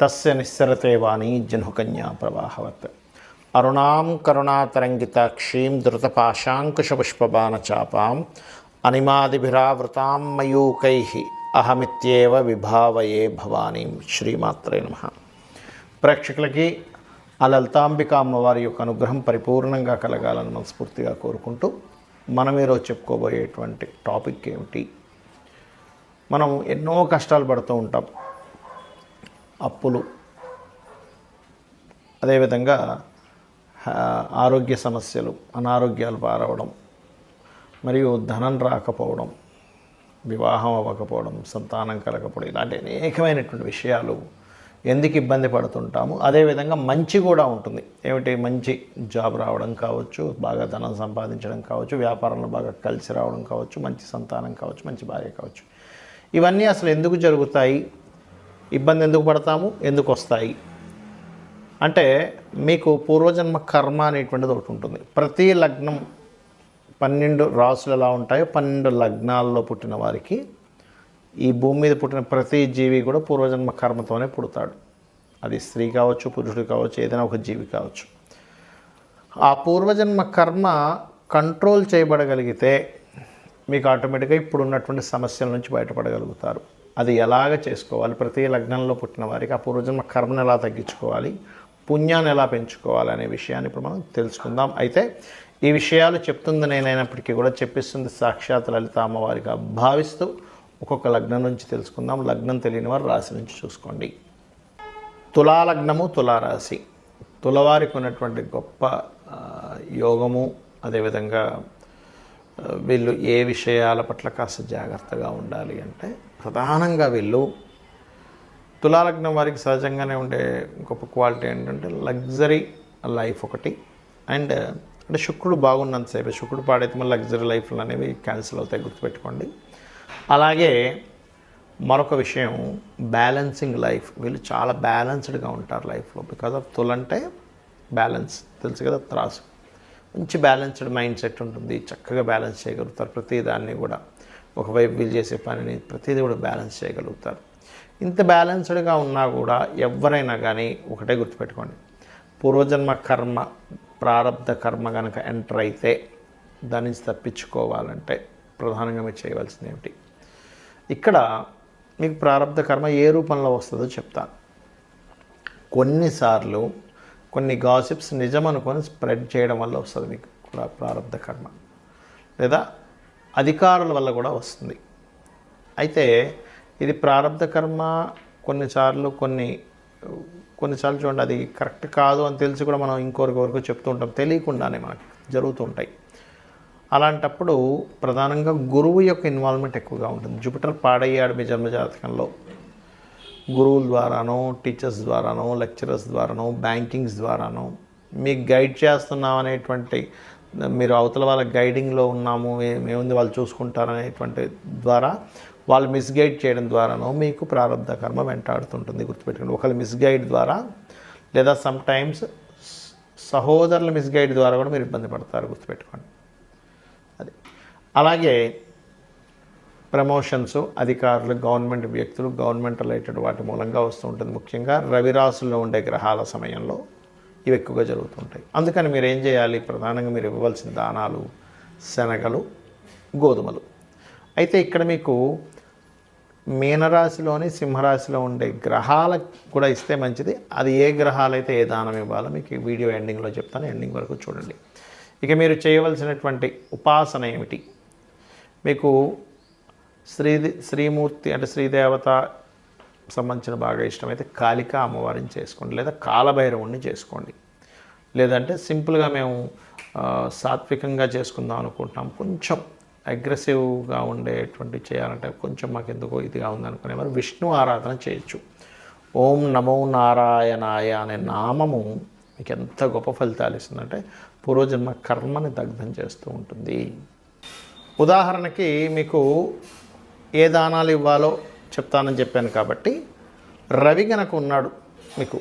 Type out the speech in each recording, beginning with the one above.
తస్య నిస్సరతే వాణి జనుకన్యా ప్రవాహవత్. అరుణాం కరుణాతరంగితాక్షీం ధృతపాశాంకుశపుష్పబాణచాపాం అనిమాదిభిరావృతాం మయూకై అహమిత్యేవ విభావయే భవానీం శ్రీమాత్రే నమ. ప్రేక్షకులకి ఆ లలితాంబిక అమ్మవారి యొక్క అనుగ్రహం పరిపూర్ణంగా కలగాలని మనస్ఫూర్తిగా కోరుకుంటూ మనం ఈరోజు చెప్పుకోబోయేటువంటి టాపిక్ ఏమిటి? మనం ఎన్నో కష్టాలు పడుతూ ఉంటాం. అప్పులు. అదేవిధంగా ఆరోగ్య సమస్యలు అనారోగ్యాలు పారవడం మరియు ధనం రాకపోవడం వివాహం అవ్వకపోవడం సంతానం కలగకపోవడం ఇలాంటి అనేకమైనటువంటి విషయాలు ఎందుకు ఇబ్బంది పడుతుంటాము? అదేవిధంగా మంచి కూడా ఉంటుంది. ఏమిటి? మంచి జాబ్ రావడం కావచ్చు బాగా ధనం సంపాదించడం కావచ్చు వ్యాపారంలో బాగా కలిసి రావడం కావచ్చు మంచి సంతానం కావచ్చు మంచి భార్య కావచ్చు. ఇవన్నీ అసలు ఎందుకు జరుగుతాయి? ఇబ్బంది ఎందుకు పడతాము? ఎందుకు వస్తాయి? అంటే మీకు పూర్వజన్మ కర్మ అనేటువంటిది ఒకటి ఉంటుంది. ప్రతి లగ్నం పన్నెండు రాసులు ఎలా ఉంటాయో పన్నెండు లగ్నాల్లో పుట్టిన వారికి ఈ భూమి మీద పుట్టిన ప్రతి జీవి కూడా పూర్వజన్మ కర్మతోనే పుడతాడు. అది స్త్రీ కావచ్చు పురుషుడు కావచ్చు ఏదైనా ఒక జీవి కావచ్చు. ఆ పూర్వజన్మ కర్మ కంట్రోల్ చేయబడగలిగితే మీకు ఆటోమేటిక్గా ఇప్పుడు ఉన్నటువంటి సమస్యల నుంచి బయటపడగలుగుతారు. అది ఎలాగ చేసుకోవాలి? ప్రతి లగ్నంలో పుట్టిన వారికి ఆ పూర్వజన్మ కర్మను ఎలా తగ్గించుకోవాలి? పుణ్యాన్ని ఎలా పెంచుకోవాలి అనే విషయాన్ని ఇప్పుడు మనం తెలుసుకుందాం. అయితే ఈ విషయాలు చెప్తుంది నేనైనప్పటికీ కూడా చెప్పిస్తుంది సాక్షాత్ లలిత అమ్మవారిగా భావిస్తూ ఒక్కొక్క లగ్నం నుంచి తెలుసుకుందాం. లగ్నం తెలియని వారు రాశి నుంచి చూసుకోండి. తులాలగ్నము తులారాశి. తులవారికి ఉన్నటువంటి గొప్ప యోగము అదేవిధంగా వీళ్ళు ఏ విషయాల పట్ల కాస్త జాగ్రత్తగా ఉండాలి అంటే ప్రధానంగా వీళ్ళు తులాలగ్నం వారికి సహజంగానే ఉండే గొప్ప క్వాలిటీ ఏంటంటే లగ్జరీ లైఫ్ ఒకటి. అండ్ అంటే శుక్రుడు బాగున్నంతసేపు శుక్రుడు పాడైతే మళ్ళీ లగ్జరీ లైఫ్లు అనేవి క్యాన్సిల్ అవుతాయి గుర్తుపెట్టుకోండి. అలాగే మరొక విషయం బ్యాలెన్సింగ్ లైఫ్. వీళ్ళు చాలా బ్యాలెన్స్డ్గా ఉంటారు లైఫ్లో. బికాజ్ ఆఫ్ తులంటే బ్యాలెన్స్. తెలుసు కదా త్రాసు. మంచి బ్యాలెన్స్డ్ మైండ్ సెట్ ఉంటుంది. చక్కగా బ్యాలెన్స్ చేయగలుగుతారు ప్రతి దాన్ని కూడా. ఒకవైపు వీళ్ళు చేసే పనిని ప్రతిదీ కూడా బ్యాలెన్స్ చేయగలుగుతారు. ఇంత బ్యాలెన్స్డ్గా ఉన్నా కూడా ఎవరైనా కానీ ఒకటే గుర్తుపెట్టుకోండి. పూర్వజన్మ కర్మ ప్రారంధ కర్మ కనుక ఎంటర్ అయితే దాని నుంచి తప్పించుకోవాలంటే ప్రధానంగా మీరు చేయవలసింది ఏమిటి? ఇక్కడ మీకు ప్రారంధ కర్మ ఏ రూపంలో వస్తుందో చెప్తాను. కొన్నిసార్లు కొన్ని గాసిప్స్ నిజం అనుకొని స్ప్రెడ్ చేయడం వల్ల వస్తుంది మీకు కూడా ప్రారంధ కర్మ. లేదా అధికారుల వల్ల కూడా వస్తుంది. అయితే ఇది ప్రారంభ కర్మ కొన్నిసార్లు కొన్ని కొన్నిసార్లు చూడండి అది కరెక్ట్ కాదు అని తెలిసి కూడా మనం ఇంకొకరికి వరకు చెప్తూ ఉంటాం. తెలియకుండానే మనకు జరుగుతూ ఉంటాయి. అలాంటప్పుడు ప్రధానంగా గురువు యొక్క ఇన్వాల్వ్మెంట్ ఎక్కువగా ఉంటుంది. జూపిటర్ పాడయ్యాడు మీ జన్మజాతకంలో. గురువుల ద్వారానో టీచర్స్ ద్వారానో లెక్చరర్స్ ద్వారానో బ్యాంకింగ్స్ ద్వారానో మీకు గైడ్ చేస్తున్నాం అనేటువంటి మీరు అవతల వాళ్ళ గైడింగ్లో ఉన్నాము ఏముంది వాళ్ళు చూసుకుంటారనేటువంటి ద్వారా వాళ్ళు మిస్గైడ్ చేయడం ద్వారానో మీకు ప్రారంభ కర్మ వెంటాడుతుంటుంది గుర్తుపెట్టుకోండి. ఒకళ్ళు మిస్గైడ్ ద్వారా లేదా సమ్ టైమ్స్ సహోదరుల మిస్గైడ్ ద్వారా కూడా మీరు ఇబ్బంది పడతారు గుర్తుపెట్టుకోండి. అది. అలాగే ప్రమోషన్స్ అధికారులు గవర్నమెంట్ వ్యక్తులు గవర్నమెంట్ రిలేటెడ్ వాటి మూలంగా వస్తూ ఉంటుంది. ముఖ్యంగా రవిరాశుల్లో ఉండే గ్రహాల సమయంలో ఇవి ఎక్కువగా జరుగుతుంటాయి. అందుకని మీరు ఏం చేయాలి? ప్రధానంగా మీరు ఇవ్వవలసిన దానాలు శనగలు గోధుమలు. అయితే ఇక్కడ మీకు మీనరాశిలోని సింహరాశిలో ఉండే గ్రహాలకు కూడా ఇస్తే మంచిది. అది ఏ గ్రహాలైతే ఏ దానం ఇవ్వాలో మీకు వీడియో ఎండింగ్లో చెప్తాను. ఎండింగ్ వరకు చూడండి. ఇక మీరు చేయవలసినటువంటి ఉపాసన ఏమిటి? మీకు శ్రీ శ్రీమూర్తి అంటే శ్రీదేవత సంబంధించిన బాగా ఇష్టమైతే కాళిక అమ్మవారిని చేసుకోండి. లేదా కాలభైరవుణ్ణి చేసుకోండి. లేదంటే సింపుల్గా మేము సాత్వికంగా చేసుకుందాం అనుకుంటున్నాం. కొంచెం అగ్రెసివ్గా ఉండేటువంటి చేయాలంటే కొంచెం మాకు ఎందుకో ఇదిగా ఉందనుకునే వారు విష్ణు ఆరాధన చేయొచ్చు. ఓం నమో నారాయణాయ అనే నామము మీకు ఎంత గొప్ప ఫలితాలు ఇస్తుందంటే పూర్వజన్మ కర్మని దగ్ధం చేస్తూ ఉంటుంది. ఉదాహరణకి మీకు ఏ దానాలు ఇవ్వాలో చెప్తానని చెప్పాను కాబట్టి రవి గనక ఉన్నాడు మీకు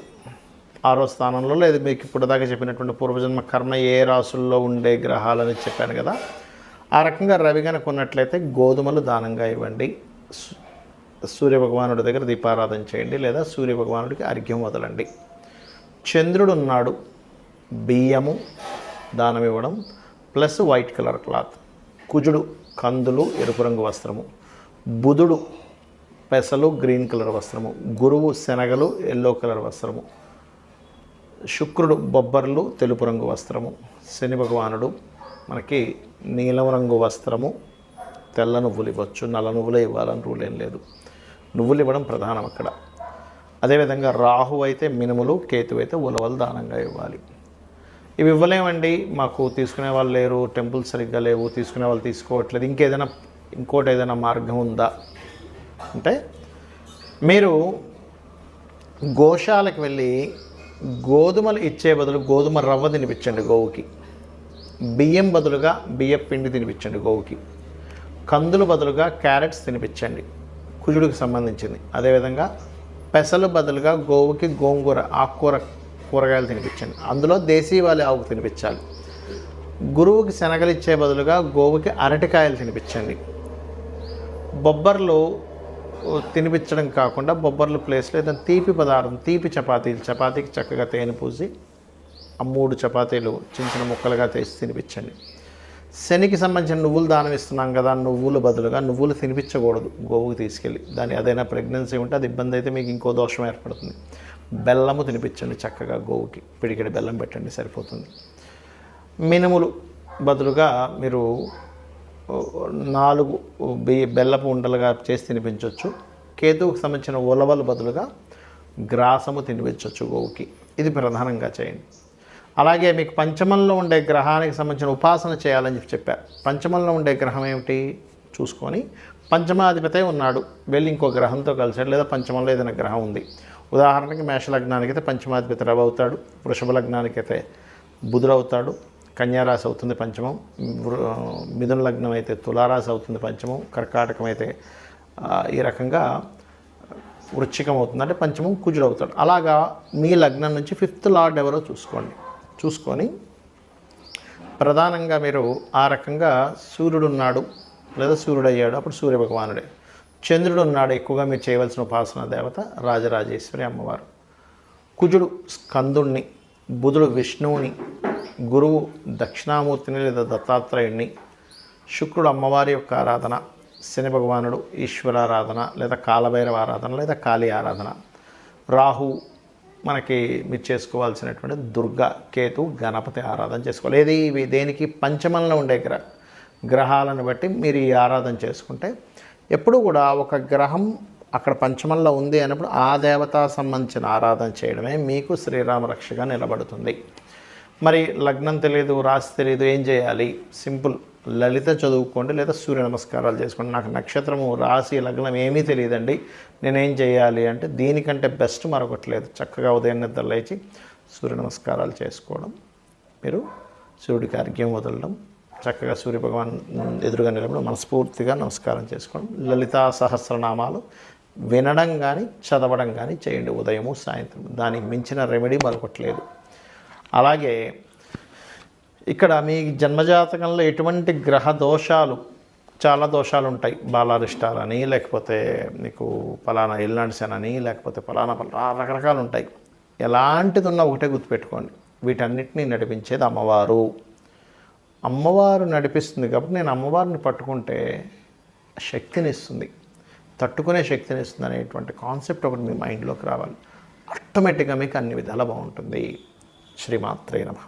ఆరో స్థానంలో లేదు మీకు ఇప్పుడు దాకా చెప్పినటువంటి పూర్వజన్మ కర్మ ఏ రాసుల్లో ఉండే గ్రహాలని చెప్పాను కదా ఆ రకంగా రవి గనక ఉన్నట్లయితే గోధుమలు దానంగా ఇవ్వండి సు- సూర్య భగవానుడి దగ్గర దీపారాధన చేయండి లేదా సూర్య భగవానుడికి అర్ఘ్యం వదలండి. చంద్రుడు ఉన్నాడు బియ్యము దానం ఇవ్వడం ప్లస్ వైట్ కలర్ క్లాత్ కుజుడు కందులు ఎరుపు రంగు వస్త్రము. బుధుడు పెసలు గ్రీన్ కలర్ వస్త్రము. గురువు శనగలు ఎల్లో కలర్ వస్త్రము. శుక్రుడు బొబ్బర్లు తెలుపు రంగు వస్త్రము. శని భగవానుడు మనకి నీలం రంగు వస్త్రము. తెల్ల నువ్వులు ఇవ్వచ్చు. నల్ల నువ్వులే ఇవ్వాలని రూల్ ఏం లేదు. నువ్వులు ఇవ్వడం ప్రధానం అక్కడ. అదేవిధంగా రాహు అయితే మినుములు కేతు అయితే ఉలవలు దానంగా ఇవ్వాలి. ఇవి ఇవ్వలేమండి. మాకు తీసుకునే వాళ్ళు లేరు. టెంపుల్స్ సరిగ్గా లేవు. తీసుకునే వాళ్ళు తీసుకోవట్లేదు. ఇంకేదైనా ఇంకోటి ఏదైనా మార్గం ఉందా? అంటే మీరు గోశాలకు వెళ్ళి గోధుమలు ఇచ్చే బదులు గోధుమ రవ్వ తినిపించండి గోవుకి. బియ్యం బదులుగా బియ్యం పిండి తినిపించండి గోవుకి. కందులు బదులుగా క్యారెట్స్ తినిపించండి కుజుడికి సంబంధించింది. అదేవిధంగా పెసలు బదులుగా గోవుకి గోంగూర ఆకుకూర కూరగాయలు తినిపించండి. అందులో దేశీవాలి ఆవుకు తినిపించాలి. గురువుకి శనగలు ఇచ్చే బదులుగా గోవుకి అరటికాయలు తినిపించండి. బొబ్బర్లు తినిపించడం కాకుండా బొబ్బర్లు ప్లేస్లో ఏదైనా తీపి పదార్థం తీపి చపాతీలు చపాతీకి చక్కగా తేనె పూసి ఆ మూడు చపాతీలు చిన్న చిన్న ముక్కలుగా తీసి తినిపించండి. శనికి సంబంధించిన నువ్వులు దానం ఇస్తున్నాం కదా నువ్వులు బదులుగా నువ్వులు తినిపించకూడదు. గోవుకి తీసుకెళ్ళి దాని ఏదైనా ప్రెగ్నెన్సీ ఉంటే అది ఇబ్బంది అయితే మీకు ఇంకో దోషం ఏర్పడుతుంది. బెల్లము తినిపించండి చక్కగా గోవుకి. పిడికిడి బెల్లం పెట్టండి సరిపోతుంది. మినుములు బదులుగా మీరు నాలుగు బియ్య బెల్లపు ఉండలుగా చేసి తినిపించవచ్చు కేతువుకు సంబంధించిన ఉలవలు బదులుగా గ్రాసము తినిపించవచ్చు గోవుకి. ఇది ప్రధానంగా చేయండి. అలాగే మీకు పంచమంలో ఉండే గ్రహానికి సంబంధించిన ఉపాసన చేయాలని చెప్పి చెప్పారు పంచమంలో ఉండే గ్రహం ఏమిటి? చూసుకొని పంచమాధిపతే ఉన్నాడు. వెళ్ళి ఇంకో గ్రహంతో కలిసాడు. లేదా పంచమంలో ఏదైనా గ్రహం ఉంది. ఉదాహరణకి మేష లగ్నానికి అయితే పంచమాధిపతి రవి అవుతాడు. వృషభ లగ్నానికి అయితే బుధుడు అవుతాడు. కన్యారాశి అవుతుంది పంచమం మిథున లగ్నం అయితే తులారాశి అవుతుంది పంచమం కర్కాటకం అయితే ఈ రకంగా వృచ్చికం అవుతుంది. అంటే పంచమం కుజుడు అవుతాడు. అలాగా మీ లగ్నం నుంచి ఫిఫ్త్ లార్డ్ ఎవరో చూసుకోండి. చూసుకొని ప్రధానంగా మీరు ఆ రకంగా సూర్యుడు ఉన్నాడు లేదా సూర్యుడు అయ్యాడు అప్పుడు సూర్య భగవానుడే. చంద్రుడు ఉన్నాడు ఎక్కువగా మీరు చేయవలసిన ఉపాసన దేవత రాజరాజేశ్వరి అమ్మవారు. కుజుడు స్కందుణ్ణి బుధుడు విష్ణువుని గురువు దక్షిణామూర్తిని లేదా దత్తాత్రేయుణ్ణి శుక్రుడు అమ్మవారి యొక్క ఆరాధన శని భగవానుడు ఈశ్వరారాధన లేదా కాలభైరవ ఆరాధన లేదా కాళీ ఆరాధన. రాహు మనకి మీరు చేసుకోవాల్సినటువంటి దుర్గా కేతు గణపతి ఆరాధన చేసుకోవాలి. ఏది ఇవి దేనికి? పంచమంలో ఉండే గ్రహ గ్రహాలను బట్టి మీరు ఈ ఆరాధన చేసుకుంటే ఎప్పుడు కూడా ఒక గ్రహం అక్కడ పంచమంలో ఉంది అన్నప్పుడు ఆ దేవతా సంబంధించిన ఆరాధన చేయడమే మీకు శ్రీరామరక్షగా నిలబడుతుంది. మరి లగ్నం తెలియదు రాశి తెలియదు ఏం చేయాలి? సింపుల్. లలిత చదువుకోండి లేదా సూర్య నమస్కారాలు చేసుకోండి. నాకు నక్షత్రము రాశి లగ్నం ఏమీ తెలియదండి. నేనేం చేయాలి అంటే దీనికంటే బెస్ట్ మరొకటి లేదు. చక్కగా ఉదయం నిద్ర లేచి సూర్య నమస్కారాలు చేసుకోవడం. మీరు సూర్యుడికి అర్ఘ్యం వదలడం. చక్కగా సూర్య భగవాన్ ఎదురుగా నిలబడి మనస్ఫూర్తిగా నమస్కారం చేసుకోవడం. లలితా సహస్రనామాలు వినడం కానీ చదవడం కానీ చేయండి ఉదయము సాయంత్రం దానికి మించిన రెమెడీ మరొకటి లేదు. అలాగే ఇక్కడ మీ జన్మజాతకంలో ఎటువంటి గ్రహ దోషాలు చాలా దోషాలు ఉంటాయి బాలారిష్టాలని లేకపోతే నీకు ఫలానా ఎల్నాడిసన్ అని లేకపోతే ఫలానా ఫలానా రకరకాలు ఉంటాయి ఎలాంటిది ఉన్నా ఒకటే గుర్తుపెట్టుకోండి. వీటన్నిటినీ నడిపించేది అమ్మవారు. అమ్మవారు నడిపిస్తుంది కాబట్టి నేను అమ్మవారిని పట్టుకుంటే శక్తిని ఇస్తుంది తట్టుకునే శక్తిని ఇస్తుంది అనేటువంటి కాన్సెప్ట్ ఒకటి మీ మైండ్లోకి రావాలి. ఆటోమేటిక్గా మీకు అన్ని విధాలా బాగుంటుంది. శ్రీమాత్రే నమః.